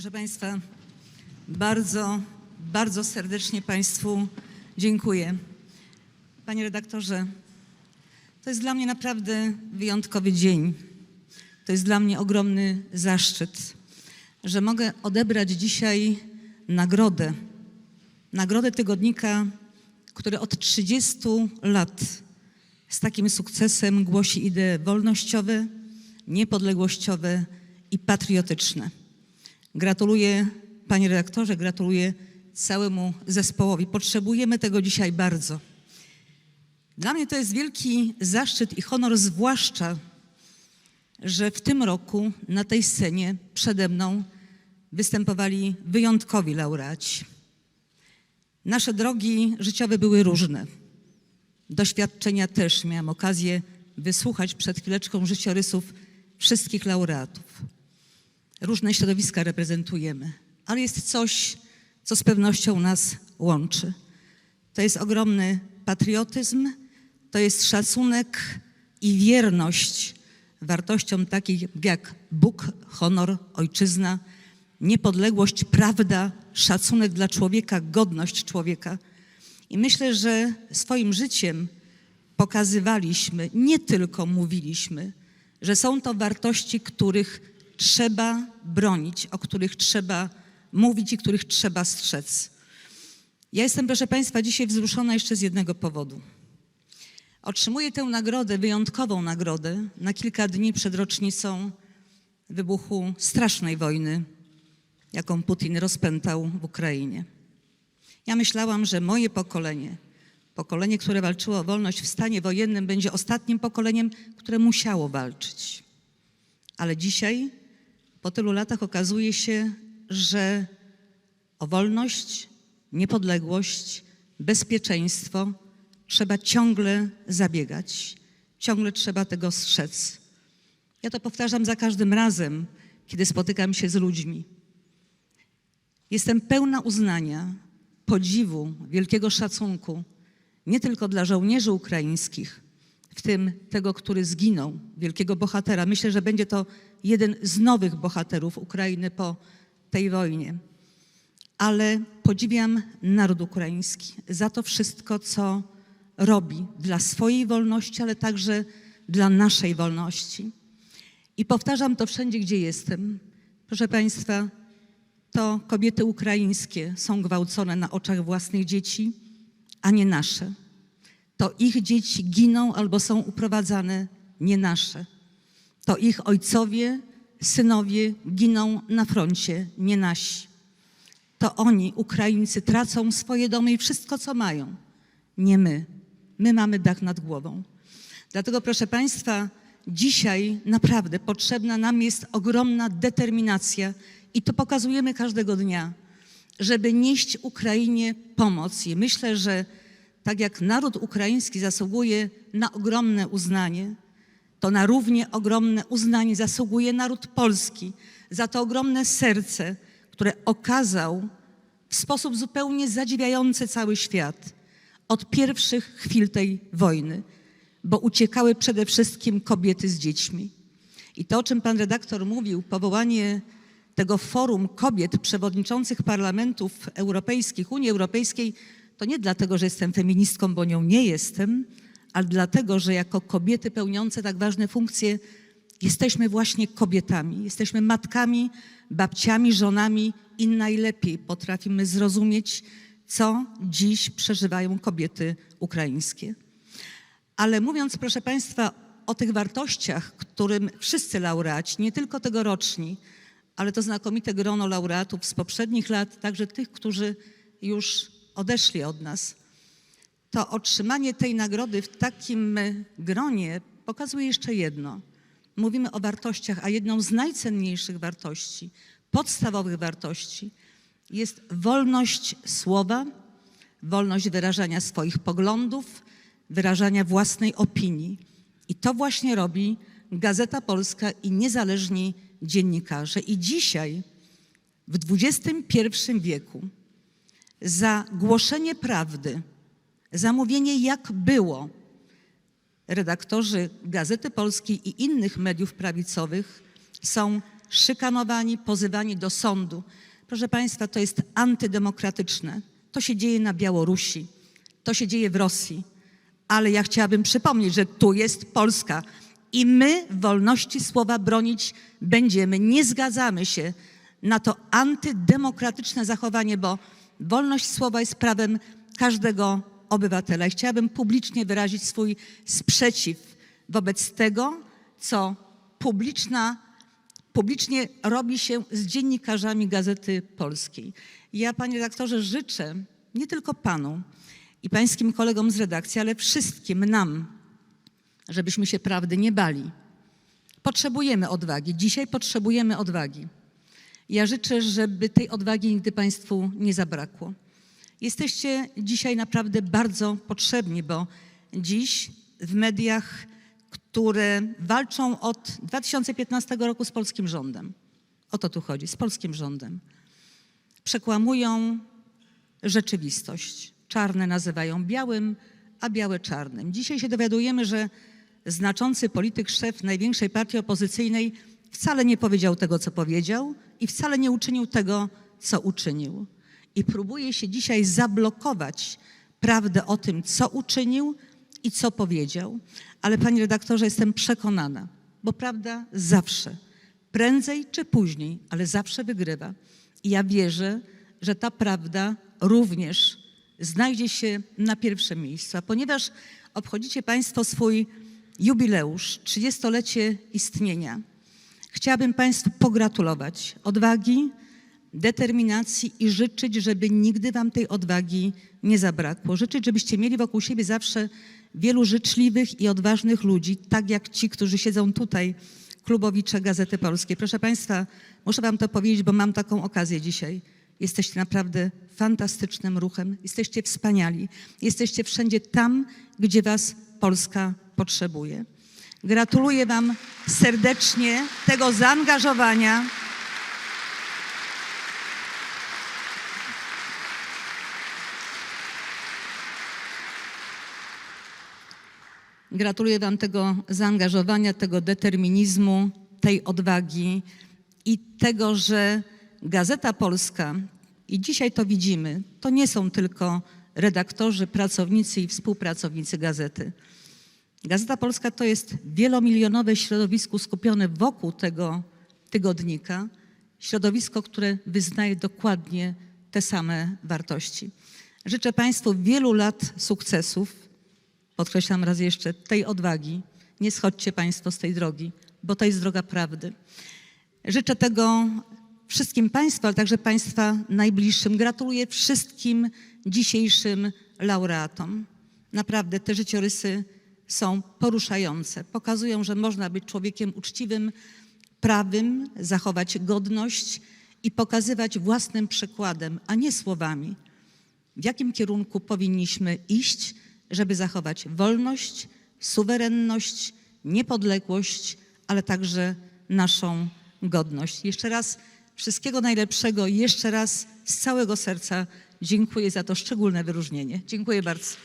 Proszę Państwa, bardzo, bardzo serdecznie Państwu dziękuję. Panie redaktorze, to jest dla mnie naprawdę wyjątkowy dzień. To jest dla mnie ogromny zaszczyt, że mogę odebrać dzisiaj nagrodę. Nagrodę tygodnika, który od 30 lat z takim sukcesem głosi idee wolnościowe, niepodległościowe i patriotyczne. Gratuluję, panie redaktorze, gratuluję całemu zespołowi. Potrzebujemy tego dzisiaj bardzo. Dla mnie to jest wielki zaszczyt i honor, zwłaszcza, że w tym roku na tej scenie przede mną występowali wyjątkowi laureaci. Nasze drogi życiowe były różne. Doświadczenia też miałam okazję wysłuchać przed chwileczką życiorysów wszystkich laureatów. Różne środowiska reprezentujemy, ale jest coś, co z pewnością nas łączy. To jest ogromny patriotyzm, to jest szacunek i wierność wartościom takich jak Bóg, honor, ojczyzna, niepodległość, prawda, szacunek dla człowieka, godność człowieka. I myślę, że swoim życiem pokazywaliśmy, nie tylko mówiliśmy, że są to wartości, których trzeba bronić, o których trzeba mówić i których trzeba strzec. Ja jestem, proszę Państwa, dzisiaj wzruszona jeszcze z jednego powodu. Otrzymuję tę nagrodę, wyjątkową nagrodę, na kilka dni przed rocznicą wybuchu strasznej wojny, jaką Putin rozpętał w Ukrainie. Ja myślałam, że moje pokolenie, pokolenie, które walczyło o wolność w stanie wojennym, będzie ostatnim pokoleniem, które musiało walczyć. Ale dzisiaj, po tylu latach, okazuje się, że o wolność, niepodległość, bezpieczeństwo trzeba ciągle zabiegać, ciągle trzeba tego strzec. Ja to powtarzam za każdym razem, kiedy spotykam się z ludźmi. Jestem pełna uznania, podziwu, wielkiego szacunku nie tylko dla żołnierzy ukraińskich, w tym tego, który zginął, wielkiego bohatera. Myślę, że będzie to jeden z nowych bohaterów Ukrainy po tej wojnie. Ale podziwiam naród ukraiński za to wszystko, co robi dla swojej wolności, ale także dla naszej wolności. I powtarzam to wszędzie, gdzie jestem. Proszę Państwa, to kobiety ukraińskie są gwałcone na oczach własnych dzieci, a nie nasze. To ich dzieci giną albo są uprowadzane, nie nasze. To ich ojcowie, synowie giną na froncie, nie nasi. To oni, Ukraińcy, tracą swoje domy i wszystko, co mają, nie my. My mamy dach nad głową. Dlatego, proszę Państwa, dzisiaj naprawdę potrzebna nam jest ogromna determinacja i to pokazujemy każdego dnia, żeby nieść Ukrainie pomoc. I myślę, że tak jak naród ukraiński zasługuje na ogromne uznanie, to na równie ogromne uznanie zasługuje naród polski za to ogromne serce, które okazał w sposób zupełnie zadziwiający cały świat od pierwszych chwil tej wojny, bo uciekały przede wszystkim kobiety z dziećmi. I to, o czym pan redaktor mówił, powołanie tego forum kobiet przewodniczących parlamentów europejskich, Unii Europejskiej, to nie dlatego, że jestem feministką, bo nią nie jestem, ale dlatego, że jako kobiety pełniące tak ważne funkcje jesteśmy właśnie kobietami, jesteśmy matkami, babciami, żonami i najlepiej potrafimy zrozumieć, co dziś przeżywają kobiety ukraińskie. Ale mówiąc, proszę Państwa, o tych wartościach, którym wszyscy laureaci, nie tylko tegoroczni, ale to znakomite grono laureatów z poprzednich lat, także tych, którzy już odeszli od nas, to otrzymanie tej nagrody w takim gronie pokazuje jeszcze jedno. Mówimy o wartościach, a jedną z najcenniejszych wartości, podstawowych wartości jest wolność słowa, wolność wyrażania swoich poglądów, wyrażania własnej opinii. I to właśnie robi Gazeta Polska i niezależni dziennikarze. I dzisiaj, w XXI wieku, za głoszenie prawdy, za mówienie jak było, redaktorzy Gazety Polskiej i innych mediów prawicowych są szykanowani, pozywani do sądu. Proszę Państwa, to jest antydemokratyczne. To się dzieje na Białorusi, to się dzieje w Rosji. Ale ja chciałabym przypomnieć, że tu jest Polska i my wolności słowa bronić będziemy. Nie zgadzamy się na to antydemokratyczne zachowanie, bo wolność słowa jest prawem każdego obywatela. I chciałabym publicznie wyrazić swój sprzeciw wobec tego, co publiczna, publicznie robi się z dziennikarzami Gazety Polskiej. Ja, panie redaktorze, życzę nie tylko panu i pańskim kolegom z redakcji, ale wszystkim nam, żebyśmy się prawdy nie bali. Potrzebujemy odwagi. Dzisiaj potrzebujemy odwagi. Ja życzę, żeby tej odwagi nigdy Państwu nie zabrakło. Jesteście dzisiaj naprawdę bardzo potrzebni, bo dziś w mediach, które walczą od 2015 roku z polskim rządem, o to tu chodzi, z polskim rządem, przekłamują rzeczywistość. Czarne nazywają białym, a białe czarnym. Dzisiaj się dowiadujemy, że znaczący polityk, szef największej partii opozycyjnej wcale nie powiedział tego, co powiedział i wcale nie uczynił tego, co uczynił. I próbuje się dzisiaj zablokować prawdę o tym, co uczynił i co powiedział. Ale panie redaktorze, jestem przekonana, bo prawda zawsze, prędzej czy później, ale zawsze wygrywa. I ja wierzę, że ta prawda również znajdzie się na pierwszym miejscu. A ponieważ obchodzicie Państwo swój jubileusz, 30-lecie istnienia, chciałabym Państwu pogratulować odwagi, determinacji i życzyć, żeby nigdy Wam tej odwagi nie zabrakło. Życzyć, żebyście mieli wokół siebie zawsze wielu życzliwych i odważnych ludzi, tak jak ci, którzy siedzą tutaj, klubowicze Gazety Polskiej. Proszę Państwa, muszę Wam to powiedzieć, bo mam taką okazję dzisiaj. Jesteście naprawdę fantastycznym ruchem, jesteście wspaniali, jesteście wszędzie tam, gdzie Was Polska potrzebuje. Gratuluję Wam serdecznie tego zaangażowania. Gratuluję Wam tego zaangażowania, tego determinizmu, tej odwagi i tego, że Gazeta Polska, i dzisiaj to widzimy, to nie są tylko redaktorzy, pracownicy i współpracownicy gazety. Gazeta Polska to jest wielomilionowe środowisko skupione wokół tego tygodnika, środowisko, które wyznaje dokładnie te same wartości. Życzę Państwu wielu lat sukcesów, podkreślam raz jeszcze, tej odwagi. Nie schodźcie Państwo z tej drogi, bo to jest droga prawdy. Życzę tego wszystkim Państwu, ale także Państwa najbliższym. Gratuluję wszystkim dzisiejszym laureatom. Naprawdę te życiorysy są poruszające. Pokazują, że można być człowiekiem uczciwym, prawym, zachować godność i pokazywać własnym przykładem, a nie słowami, w jakim kierunku powinniśmy iść, żeby zachować wolność, suwerenność, niepodległość, ale także naszą godność. Jeszcze raz wszystkiego najlepszego jeszcze raz z całego serca dziękuję za to szczególne wyróżnienie. Dziękuję bardzo.